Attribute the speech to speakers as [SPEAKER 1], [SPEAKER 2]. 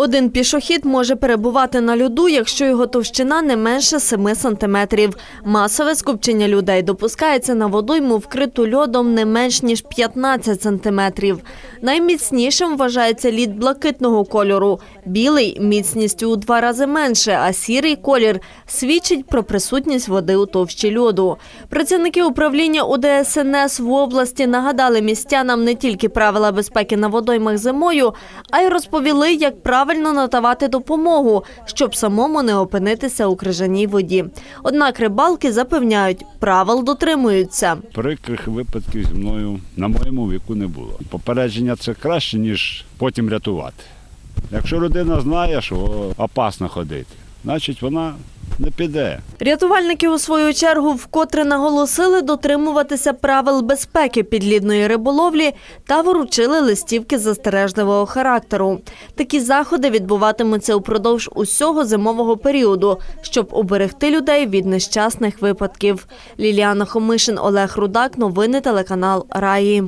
[SPEAKER 1] Один пішохід може перебувати на льоду, якщо його товщина не менше 7 сантиметрів. Масове скупчення людей допускається на водойму, вкриту льодом не менш ніж 15 сантиметрів. Найміцнішим вважається лід блакитного кольору. Білий міцністю у два рази менше, а сірий колір свідчить про присутність води у товщі льоду. Працівники управління УДСНС в області нагадали містянам не тільки правила безпеки на водоймах зимою, а й розповіли, як правильно надавати допомогу, щоб самому не опинитися у крижаній воді. Однак рибалки запевняють, правил дотримуються.
[SPEAKER 2] Прикрих випадків зі мною на моєму віку не було. Попередження це краще, ніж потім рятувати. Якщо людина знає, що опасно ходити, значить вона не піде.
[SPEAKER 1] Рятувальники у свою чергу вкотре наголосили дотримуватися правил безпеки підлідної риболовлі та вручили листівки застережливого характеру. Такі заходи відбуватимуться упродовж усього зимового періоду, щоб уберегти людей від нещасних випадків. Ліліана Хомишин, Олег Рудак. Новини телеканал Раї.